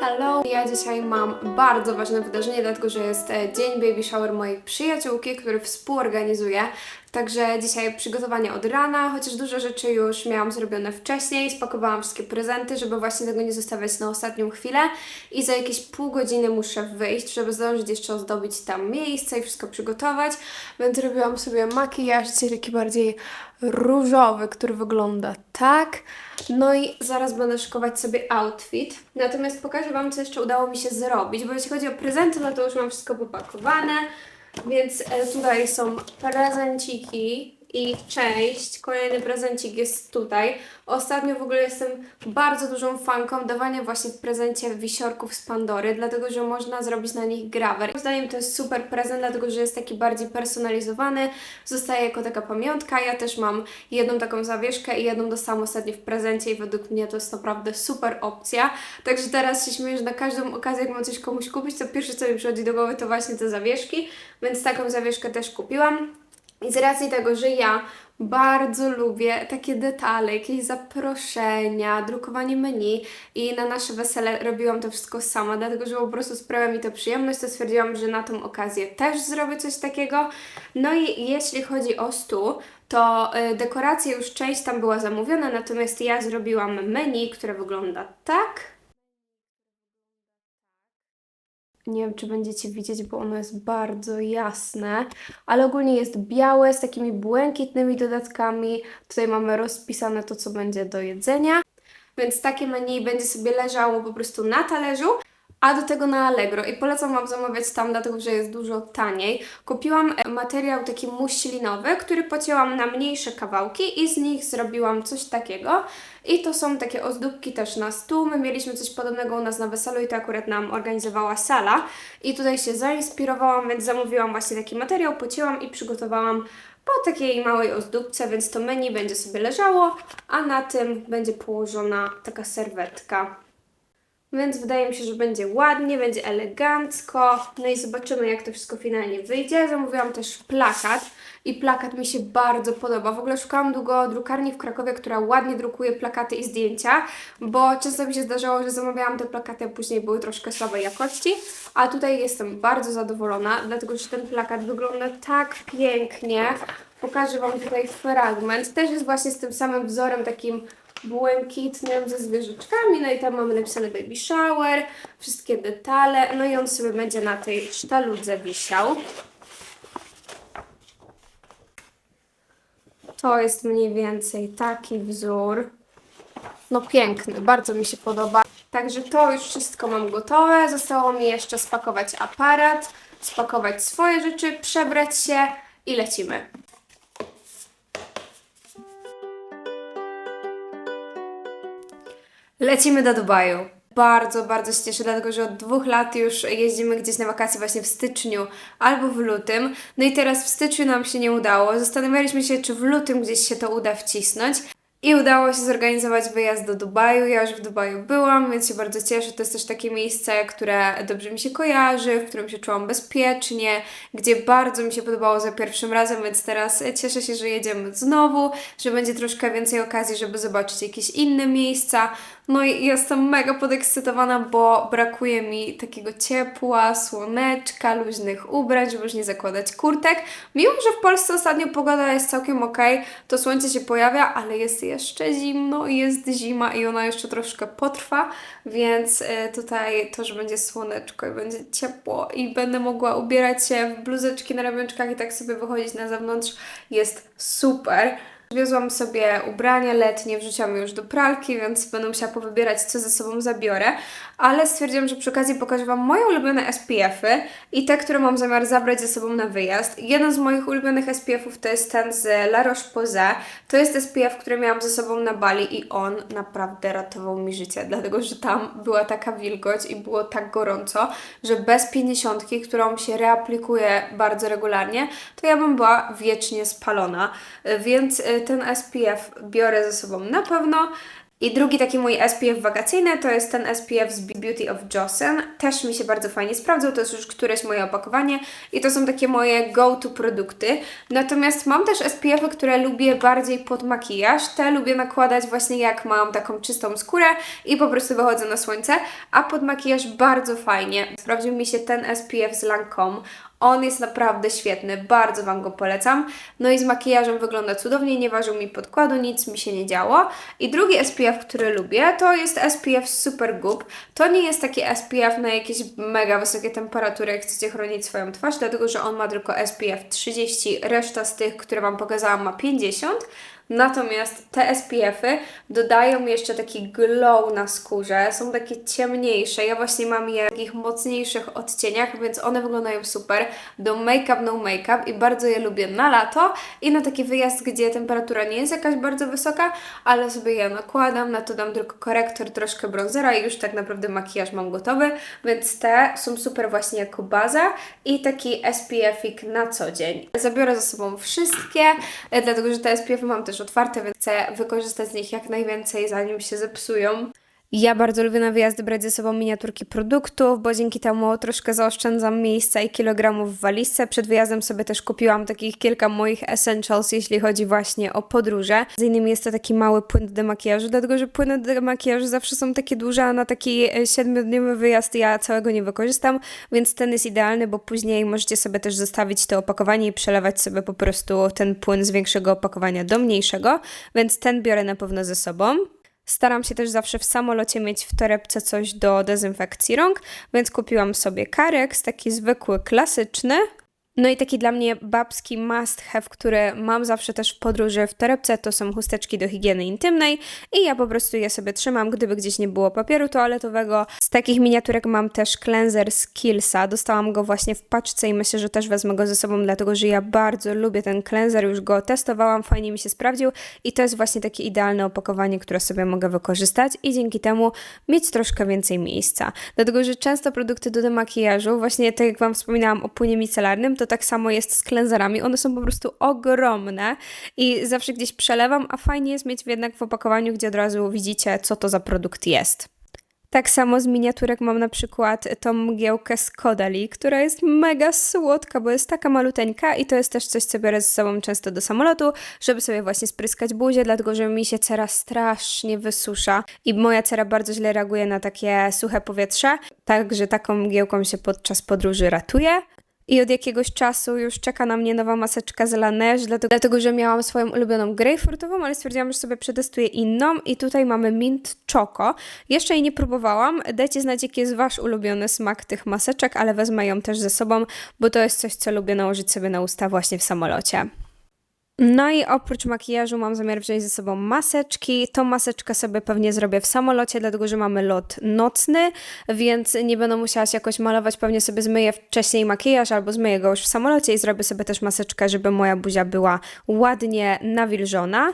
Hello! Ja dzisiaj mam bardzo ważne wydarzenie, dlatego że jest e, dzień baby shower mojej przyjaciółki, który współorganizuję. Także dzisiaj przygotowanie od rana, chociaż dużo rzeczy już miałam zrobione wcześniej. Spakowałam wszystkie prezenty, żeby właśnie tego nie zostawiać na ostatnią chwilę. I za jakieś pół godziny muszę wyjść, żeby zdążyć jeszcze ozdobić tam miejsce i wszystko przygotować. Więc robiłam sobie makijaż, taki bardziej różowy, który wygląda tak. No i zaraz będę szykować sobie outfit. Natomiast pokażę Wam, co jeszcze udało mi się zrobić, bo jeśli chodzi o prezenty, no to już mam wszystko popakowane. Więc e, tutaj są prezenciki i część. Kolejny prezencik jest tutaj. Ostatnio w ogóle jestem bardzo dużą fanką dawania właśnie w prezencie wisiorków z Pandory, dlatego że można zrobić na nich grawer. Moim zdaniem to jest super prezent, dlatego że jest taki bardziej personalizowany, zostaje jako taka pamiątka. Ja też mam jedną taką zawieszkę i jedną dostałam ostatnio w prezencie i według mnie to jest naprawdę super opcja. Także teraz się śmieję, że na każdą okazję, jak mam coś komuś kupić, to pierwsze co mi przychodzi do głowy to właśnie te zawieszki, więc taką zawieszkę też kupiłam. I z racji tego, że ja bardzo lubię takie detale, jakieś zaproszenia, drukowanie menu i na nasze wesele robiłam to wszystko sama, dlatego że po prostu sprawia mi to przyjemność, to stwierdziłam, że na tą okazję też zrobię coś takiego. No i jeśli chodzi o stół, to y, dekoracja już część tam była zamówiona, natomiast ja zrobiłam menu, które wygląda tak. Nie wiem, czy będziecie widzieć, bo ono jest bardzo jasne, ale ogólnie jest białe z takimi błękitnymi dodatkami. Tutaj mamy rozpisane to, co będzie do jedzenia. Więc takie menu będzie sobie leżało po prostu na talerzu, a do tego na Allegro. I polecam Wam zamawiać tam, dlatego że jest dużo taniej. Kupiłam e, materiał taki muślinowy, który pocięłam na mniejsze kawałki i z nich zrobiłam coś takiego. I to są takie ozdóbki też na stół. My mieliśmy coś podobnego u nas na weselu i to akurat nam organizowała sala. I tutaj się zainspirowałam, więc zamówiłam właśnie taki materiał, pocięłam i przygotowałam po takiej małej ozdóbce, więc to menu będzie sobie leżało, a na tym będzie położona taka serwetka. Więc wydaje mi się, że będzie ładnie, będzie elegancko. No i zobaczymy, jak to wszystko finalnie wyjdzie. Zamówiłam też plakat i plakat mi się bardzo podoba. W ogóle szukałam długo drukarni w Krakowie, która ładnie drukuje plakaty i zdjęcia, bo często mi się zdarzało, że zamawiałam te plakaty, a później były troszkę słabej jakości. A tutaj jestem bardzo zadowolona, dlatego że ten plakat wygląda tak pięknie. Pokażę Wam tutaj fragment. Też jest właśnie z tym samym wzorem takim błękitnym ze zwierzyczkami, no i tam mamy napisane baby shower, wszystkie detale, no i on sobie będzie na tej sztaludze wisiał. To jest mniej więcej taki wzór. No piękny, bardzo mi się podoba. Także to już wszystko mam gotowe. Zostało mi jeszcze spakować aparat, spakować swoje rzeczy, przebrać się i lecimy. Lecimy do Dubaju. Bardzo, bardzo się cieszę, dlatego że od dwóch lat już jeździmy gdzieś na wakacje właśnie w styczniu albo w lutym. No i teraz w styczniu nam się nie udało. Zastanawialiśmy się, czy w lutym gdzieś się to uda wcisnąć. I udało się zorganizować wyjazd do Dubaju. Ja już w Dubaju byłam, więc się bardzo cieszę. To jest też takie miejsce, które dobrze mi się kojarzy, w którym się czułam bezpiecznie, gdzie bardzo mi się podobało za pierwszym razem, więc teraz cieszę się, że jedziemy znowu, że będzie troszkę więcej okazji, żeby zobaczyć jakieś inne miejsca. No i jestem mega podekscytowana, bo brakuje mi takiego ciepła, słoneczka, luźnych ubrań, żeby już nie zakładać kurtek. Mimo, że w Polsce ostatnio pogoda jest całkiem ok, to słońce się pojawia, ale jest jeszcze zimno i jest zima i ona jeszcze troszkę potrwa, więc e, tutaj to, że będzie słoneczko i będzie ciepło i będę mogła ubierać się w bluzeczki na ramionczkach i tak sobie wychodzić na zewnątrz jest super. Wiozłam sobie ubrania letnie, wrzuciłam już do pralki, więc będę musiała powybierać, co ze sobą zabiorę, ale stwierdziłam, że przy okazji pokażę Wam moje ulubione SPF-y i te, które mam zamiar zabrać ze sobą na wyjazd. Jeden z moich ulubionych SPF-ów to jest ten z La Roche-Posay. To jest SPF, który miałam ze sobą na Bali i on naprawdę ratował mi życie, dlatego że tam była taka wilgoć i było tak gorąco, że bez 50, którą się reaplikuje bardzo regularnie, to ja bym była wiecznie spalona, więc y, ten SPF biorę ze sobą na pewno. I drugi taki mój SPF wakacyjny to jest ten SPF z Beauty of Johnson. Też mi się bardzo fajnie sprawdzał, to jest już któreś moje opakowanie i to są takie moje go-to produkty. Natomiast mam też SPF-y, które lubię bardziej pod makijaż. Te lubię nakładać właśnie jak mam taką czystą skórę i po prostu wychodzę na słońce, a pod makijaż bardzo fajnie. Sprawdził mi się ten SPF z Lancome. On jest naprawdę świetny, bardzo Wam go polecam. No i z makijażem wygląda cudownie, nie ważył mi podkładu, nic mi się nie działo. I drugi SPF, który lubię, to jest SPF Super Goop. To nie jest taki SPF na jakieś mega wysokie temperatury, jak chcecie chronić swoją twarz, dlatego że on ma tylko SPF 30, reszta z tych, które Wam pokazałam ma 50. Natomiast te SPF-y dodają jeszcze taki glow na skórze, są takie ciemniejsze. Ja właśnie mam je w takich mocniejszych odcieniach, więc one wyglądają super do make-up, no make-up i bardzo je lubię na lato i na taki wyjazd, gdzie temperatura nie jest jakaś bardzo wysoka, ale sobie je nakładam, na to dam tylko korektor, troszkę bronzera i już tak naprawdę makijaż mam gotowy, więc te są super właśnie jako baza i taki SPF-ik na co dzień. Zabiorę ze sobą wszystkie, e, dlatego że te SPF-y mam też otwarte, więc chcę wykorzystać z nich jak najwięcej, zanim się zepsują. Ja bardzo lubię na wyjazdy brać ze sobą miniaturki produktów, bo dzięki temu troszkę zaoszczędzam miejsca i kilogramów w walizce. Przed wyjazdem sobie też kupiłam takich kilka moich essentials, jeśli chodzi właśnie o podróże. Z innymi jest to taki mały płyn do makijażu, dlatego że płyny do makijażu zawsze są takie duże, a na taki e, siedmiodniowy wyjazd ja całego nie wykorzystam, więc ten jest idealny, bo później możecie sobie też zostawić to opakowanie i przelewać sobie po prostu ten płyn z większego opakowania do mniejszego, więc ten biorę na pewno ze sobą. Staram się też zawsze w samolocie mieć w torebce coś do dezynfekcji rąk, więc kupiłam sobie Carex, taki zwykły, klasyczny. No i taki dla mnie babski must have, który mam zawsze też w podróży w torebce, to są chusteczki do higieny intymnej i ja po prostu je sobie trzymam, gdyby gdzieś nie było papieru toaletowego. Z takich miniaturek mam też cleanser z Killsa, dostałam go właśnie w paczce i myślę, że też wezmę go ze sobą, dlatego że ja bardzo lubię ten cleanser, już go testowałam, fajnie mi się sprawdził i to jest właśnie takie idealne opakowanie, które sobie mogę wykorzystać i dzięki temu mieć troszkę więcej miejsca. Dlatego, że często produkty do demakijażu, właśnie tak jak Wam wspominałam o płynie micelarnym, to tak samo jest z cleanserami. One są po prostu ogromne i zawsze gdzieś przelewam, a fajnie jest mieć jednak w opakowaniu, gdzie od razu widzicie, co to za produkt jest. Tak samo z miniaturek mam na przykład tą mgiełkę z Kodali, która jest mega słodka, bo jest taka maluteńka i to jest też coś, co biorę ze sobą często do samolotu, żeby sobie właśnie spryskać buzię, dlatego że mi się cera strasznie wysusza i moja cera bardzo źle reaguje na takie suche powietrze, także taką mgiełką się podczas podróży ratuje. I od jakiegoś czasu już czeka na mnie nowa maseczka z Laneige, dlatego, dlatego że miałam swoją ulubioną grejpfrutową, ale stwierdziłam, że sobie przetestuję inną i tutaj mamy mint choco. Jeszcze jej nie próbowałam, dajcie znać jaki jest Wasz ulubiony smak tych maseczek, ale wezmę ją też ze sobą, bo to jest coś, co lubię nałożyć sobie na usta właśnie w samolocie. No i oprócz makijażu mam zamiar wziąć ze sobą maseczki. Tą maseczkę sobie pewnie zrobię w samolocie, dlatego że mamy lot nocny, więc nie będę musiała się jakoś malować. Pewnie sobie zmyję wcześniej makijaż albo zmyję go już w samolocie i zrobię sobie też maseczkę, żeby moja buzia była ładnie nawilżona.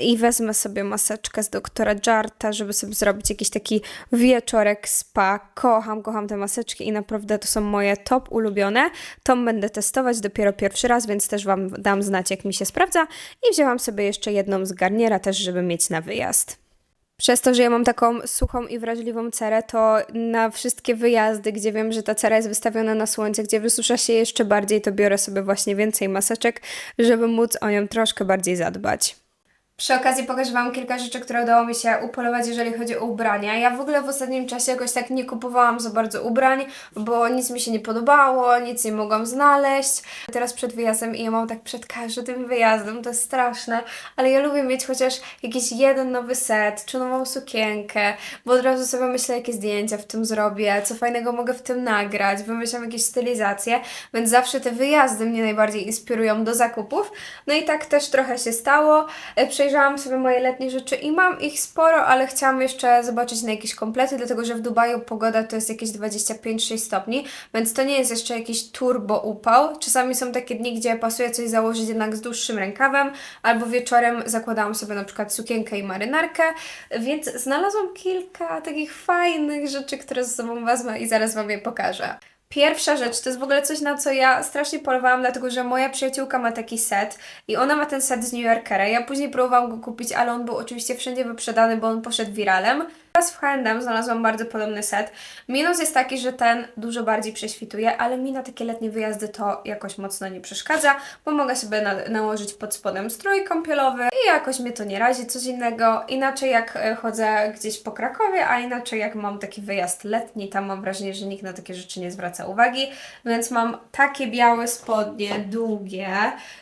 I wezmę sobie maseczkę z doktora Jarta, żeby sobie zrobić jakiś taki wieczorek spa. Kocham, kocham te maseczki i naprawdę to są moje top ulubione. Tą będę testować dopiero pierwszy raz, więc też Wam dam znać, jak mi się sprawdza sprawdza i wzięłam sobie jeszcze jedną z garniera też, żeby mieć na wyjazd. Przez to, że ja mam taką suchą i wrażliwą cerę, to na wszystkie wyjazdy, gdzie wiem, że ta cera jest wystawiona na słońce, gdzie wysusza się jeszcze bardziej, to biorę sobie właśnie więcej maseczek, żeby móc o nią troszkę bardziej zadbać. Przy okazji pokażę Wam kilka rzeczy, które udało mi się upolować, jeżeli chodzi o ubrania. Ja w ogóle w ostatnim czasie jakoś tak nie kupowałam za bardzo ubrań, bo nic mi się nie podobało, nic nie mogłam znaleźć. Teraz przed wyjazdem i ja mam tak przed każdym wyjazdem, to jest straszne, ale ja lubię mieć chociaż jakiś jeden nowy set, czy nową sukienkę, bo od razu sobie myślę, jakie zdjęcia w tym zrobię, co fajnego mogę w tym nagrać, wymyślam jakieś stylizacje, więc zawsze te wyjazdy mnie najbardziej inspirują do zakupów. No i tak też trochę się stało. Przy przejrzałam sobie moje letnie rzeczy i mam ich sporo, ale chciałam jeszcze zobaczyć na jakieś komplety, dlatego że w Dubaju pogoda to jest jakieś 25-6 stopni, więc to nie jest jeszcze jakiś turbo upał. Czasami są takie dni, gdzie pasuje coś założyć jednak z dłuższym rękawem, albo wieczorem zakładałam sobie na przykład sukienkę i marynarkę, więc znalazłam kilka takich fajnych rzeczy, które ze sobą wezmę i zaraz Wam je pokażę. Pierwsza rzecz, to jest w ogóle coś, na co ja strasznie polowałam, dlatego że moja przyjaciółka ma taki set i ona ma ten set z New Yorkera. Ja później próbowałam go kupić, ale on był oczywiście wszędzie wyprzedany, bo on poszedł wiralem. Teraz w H&M znalazłam bardzo podobny set. Minus jest taki, że ten dużo bardziej prześwituje, ale mi na takie letnie wyjazdy to jakoś mocno nie przeszkadza, bo mogę sobie na nałożyć pod spodem strój kąpielowy i jakoś mnie to nie razi, coś innego. Inaczej jak e, chodzę gdzieś po Krakowie, a inaczej jak mam taki wyjazd letni, tam mam wrażenie, że nikt na takie rzeczy nie zwraca uwagi, więc mam takie białe spodnie, długie,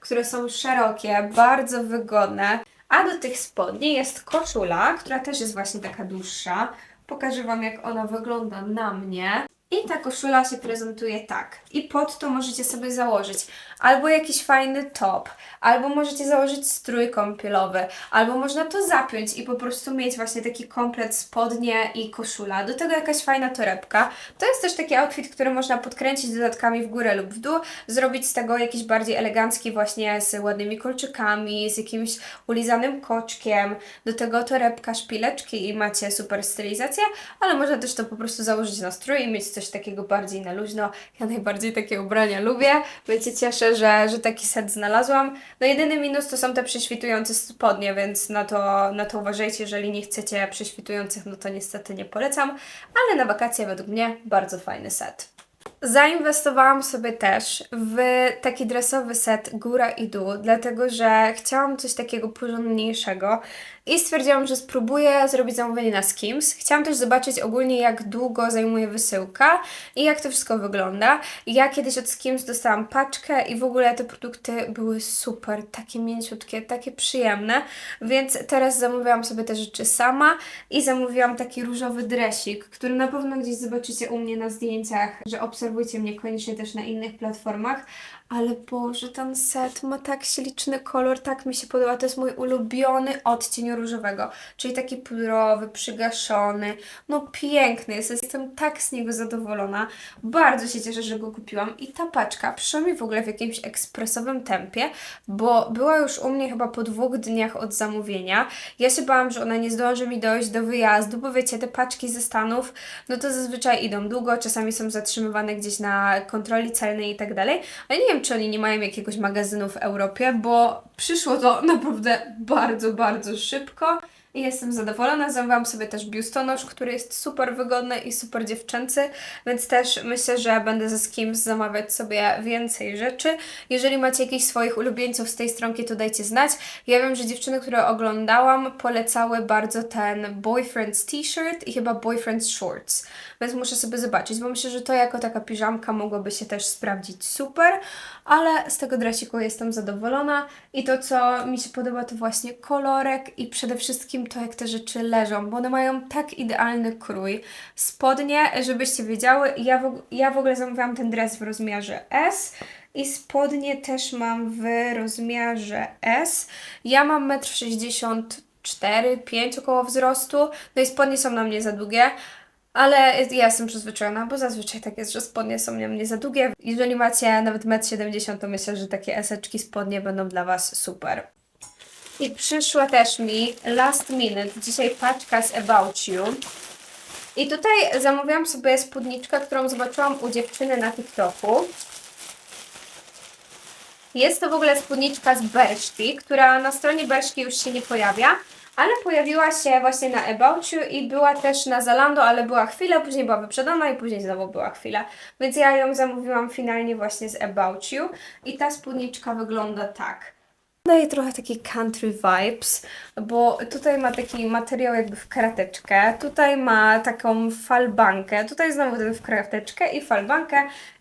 które są szerokie, bardzo wygodne. A do tych spodni jest koszula, która też jest właśnie taka dłuższa. Pokażę Wam, jak ona wygląda na mnie. I ta koszula się prezentuje tak. I pod to możecie sobie założyć albo jakiś fajny top, albo możecie założyć strój kąpielowy, albo można to zapiąć i po prostu mieć właśnie taki komplet spodnie i koszula. Do tego jakaś fajna torebka. To jest też taki outfit, który można podkręcić dodatkami w górę lub w dół, zrobić z tego jakiś bardziej elegancki właśnie z ładnymi kolczykami, z jakimś ulizanym koczkiem. Do tego torebka, szpileczki i macie super stylizację, ale można też to po prostu założyć na strój i mieć coś takiego bardziej na luźno. Ja najbardziej takie ubrania lubię, więc się cieszę, że, że taki set znalazłam. No jedyny minus to są te prześwitujące spodnie, więc na to, na to uważajcie, jeżeli nie chcecie prześwitujących, no to niestety nie polecam, ale na wakacje według mnie bardzo fajny set. Zainwestowałam sobie też w taki dresowy set góra i dół, dlatego że chciałam coś takiego porządniejszego i stwierdziłam, że spróbuję zrobić zamówienie na Skims. Chciałam też zobaczyć ogólnie, jak długo zajmuje wysyłka i jak to wszystko wygląda. Ja kiedyś od Skims dostałam paczkę i w ogóle te produkty były super, takie mięciutkie, takie przyjemne, więc teraz zamówiłam sobie te rzeczy sama i zamówiłam taki różowy dresik, który na pewno gdzieś zobaczycie u mnie na zdjęciach, że obserwujcie mnie koniecznie też na innych platformach, ale Boże, ten set ma tak śliczny kolor, tak mi się podoba. To jest mój ulubiony odcień różowego, czyli taki pudrowy, przygaszony. No piękny jest, jestem tak z niego zadowolona. Bardzo się cieszę, że go kupiłam. I ta paczka przyszła mi w ogóle w jakimś ekspresowym tempie, bo była już u mnie chyba po dwóch dniach od zamówienia. Ja się bałam, że ona nie zdąży mi dojść do wyjazdu, bo wiecie, te paczki ze Stanów, no to zazwyczaj idą długo, czasami są zatrzymywane gdzieś na kontroli celnej i tak dalej. Ale nie wiem, czy oni nie mają jakiegoś magazynu w Europie, bo przyszło to naprawdę bardzo, bardzo szybko i jestem zadowolona. Zamówiłam sobie też biustonosz, który jest super wygodny i super dziewczęcy, więc też myślę, że będę ze Skims zamawiać sobie więcej rzeczy. Jeżeli macie jakichś swoich ulubieńców z tej stronki, to dajcie znać. Ja wiem, że dziewczyny, które oglądałam, polecały bardzo ten Boyfriend's T-shirt i chyba Boyfriend's Shorts, więc muszę sobie zobaczyć, bo myślę, że to jako taka piżamka mogłoby się też sprawdzić super, ale z tego dresiku jestem zadowolona i to, co mi się podoba, to właśnie kolorek i przede wszystkim to, jak te rzeczy leżą, bo one mają tak idealny krój. Spodnie, żebyście wiedziały, ja w, ja w ogóle zamówiłam ten dres w rozmiarze S i spodnie też mam w rozmiarze S. Ja mam 1,64 m, 5 około wzrostu, no i spodnie są na mnie za długie, ale ja jestem przyzwyczajona, bo zazwyczaj tak jest, że spodnie są na mnie za długie. Jeżeli macie nawet 1,70 m, to myślę, że takie eseczki spodnie będą dla Was super. I przyszła też mi last minute, dzisiaj paczka z About You. I tutaj zamówiłam sobie spódniczkę, którą zobaczyłam u dziewczyny na TikToku. Jest to w ogóle spódniczka z Berszki, która na stronie Berszki już się nie pojawia, ale pojawiła się właśnie na About You i była też na Zalando, ale była chwilę, później była wyprzedana i później znowu była chwila. Więc ja ją zamówiłam finalnie właśnie z About You i ta spódniczka wygląda tak. Daje trochę taki country vibes, bo tutaj ma taki materiał jakby w krateczkę, tutaj ma taką falbankę, tutaj znowu ten w krateczkę i falbankę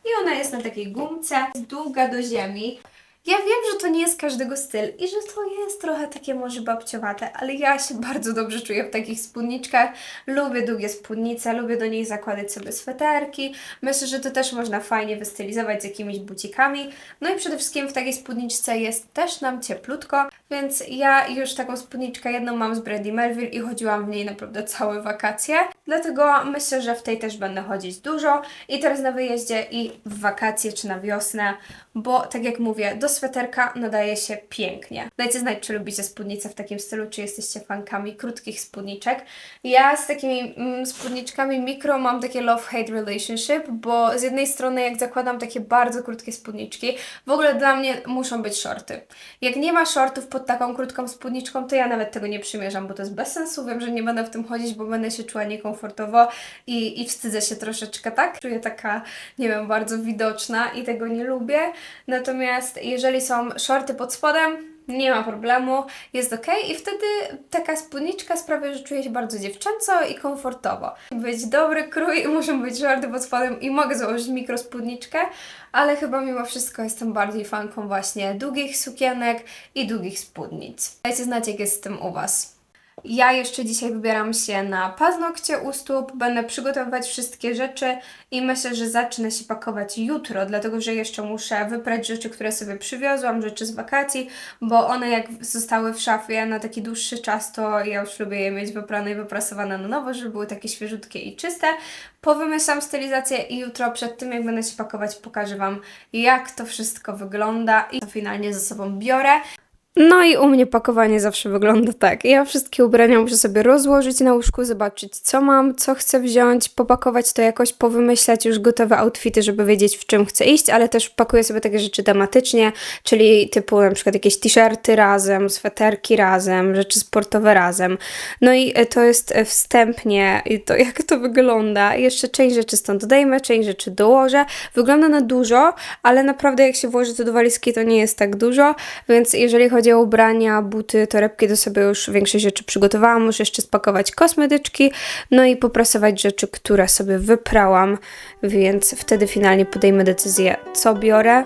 i ona jest na takiej gumce, długa do ziemi. Ja wiem, że to nie jest każdego styl i że to jest trochę takie może babciowate, ale ja się bardzo dobrze czuję w takich spódniczkach. Lubię długie spódnice, lubię do nich zakładać sobie sweterki. Myślę, że to też można fajnie wystylizować z jakimiś bucikami. No i przede wszystkim w takiej spódniczce jest też nam cieplutko, więc ja już taką spódniczkę jedną mam z Brandy Melville i chodziłam w niej naprawdę całe wakacje. Dlatego myślę, że w tej też będę chodzić dużo i teraz na wyjeździe i w wakacje czy na wiosnę, bo tak jak mówię, do sweterka nadaje się pięknie. Dajcie znać, czy lubicie spódnice w takim stylu, czy jesteście fankami krótkich spódniczek. Ja z takimi mm, spódniczkami mikro mam takie love-hate relationship, bo z jednej strony jak zakładam takie bardzo krótkie spódniczki, w ogóle dla mnie muszą być shorty. Jak nie ma shortów pod taką krótką spódniczką, to ja nawet tego nie przymierzam, bo to jest bez sensu. Wiem, że nie będę w tym chodzić, bo będę się czuła niekomfortowo i, i wstydzę się troszeczkę, tak? Czuję taka, nie wiem, bardzo widoczna i tego nie lubię. Natomiast jeżeli są shorty pod spodem, nie ma problemu, jest ok i wtedy taka spódniczka sprawia, że czuję się bardzo dziewczęco i komfortowo. Być dobry krój, muszą być shorty pod spodem i mogę założyć mikrospódniczkę, ale chyba mimo wszystko jestem bardziej fanką właśnie długich sukienek i długich spódnic. Dajcie znać, jak jest z tym u Was. Ja jeszcze dzisiaj wybieram się na paznokcie u stóp, będę przygotowywać wszystkie rzeczy i myślę, że zacznę się pakować jutro, dlatego że jeszcze muszę wyprać rzeczy, które sobie przywiozłam, rzeczy z wakacji, bo one jak zostały w szafie na taki dłuższy czas, to ja już lubię je mieć wyprane i wyprasowane na nowo, żeby były takie świeżutkie i czyste. Powymyślam stylizację i jutro przed tym, jak będę się pakować, pokażę Wam, jak to wszystko wygląda i to finalnie ze sobą biorę. No i u mnie pakowanie zawsze wygląda tak. Ja wszystkie ubrania muszę sobie rozłożyć na łóżku, zobaczyć co mam, co chcę wziąć, popakować to jakoś, powymyślać już gotowe outfity, żeby wiedzieć w czym chcę iść, ale też pakuję sobie takie rzeczy tematycznie, czyli typu na przykład jakieś t-shirty razem, sweterki razem, rzeczy sportowe razem. No i e, to jest e, wstępnie to jak to wygląda. Jeszcze część rzeczy stąd dodajmy, część rzeczy dołożę. Wygląda na dużo, ale naprawdę jak się włoży to do walizki to nie jest tak dużo, więc jeżeli chodzi ubrania, buty, torebki, to sobie już większość rzeczy przygotowałam. Muszę jeszcze spakować kosmetyczki, no i poprasować rzeczy, które sobie wyprałam, więc wtedy finalnie podejmę decyzję, co biorę,